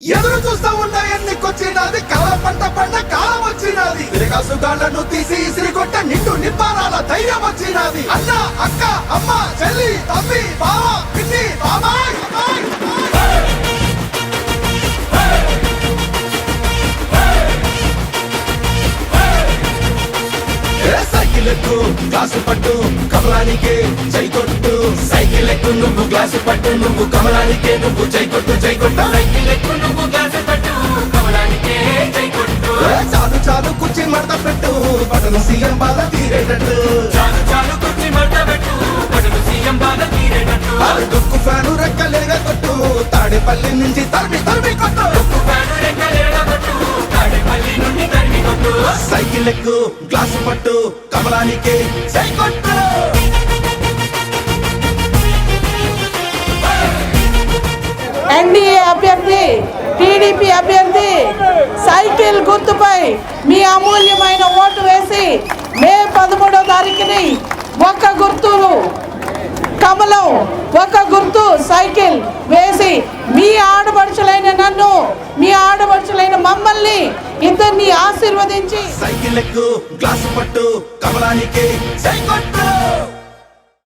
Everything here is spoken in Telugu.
ఎదురు చూస్తా ఉన్న ఎన్నికొచ్చినది కల పంట పంట కాలం వచ్చినది. తిరగాసుగాళ్ళను తీసి ఇసిరి కొట్ట నిండు నిప్పారాల ధైర్యం వచ్చినది. అన్న అక్క అమ్మ చెల్లి తమ్మి బావ పిన్ని బాబాయ్ సైకిల్ ఎక్కు గ్లాసు పట్టు కమలానికే జై కొట్టు. సైకిల్ ఎక్కు నువ్వు గ్లాసు పట్టు నువ్వు కమలానికే నువ్వు జై కొట్టు జై కొట్టు. మడత పెట్టు బటన్ సీఎం బాధ తీరేటట్టు. చాలు చాలు కుర్చీ మడత పెట్టు పడుగు సీఎం బాధ తీరేటట్టు. అది దుక్కు ఫ్యాను రెక్కలేగా కొట్టు తాడేపల్లి నుంచి తరిమి తరిమి కొట్టు. ఫ్యాను రెక్కలేగా కొట్టు తాడేపల్లి నుండి తరిమి కొట్టు. సైకిల్ ఎక్కు గ్లాసు పట్టు కమలానికే జై కొట్టు. ఎన్డీఏ అభ్యర్థి టీడీపీ గుర్తుపై మీ అమూల్యమైన ఓటు వేసి మే పదమూడో తారీఖుని ఒక్క గుర్తులు కమలం ఒక గుర్తు సైకిల్ వేసి మీ ఆడపడుచులైన నన్ను మీ ఆడపడుచులైన మమ్మల్ని ఇద్దరిని ఆశీర్వదించి. సైకిల్ ఎక్కు గ్లాసు పట్టు కమలానికి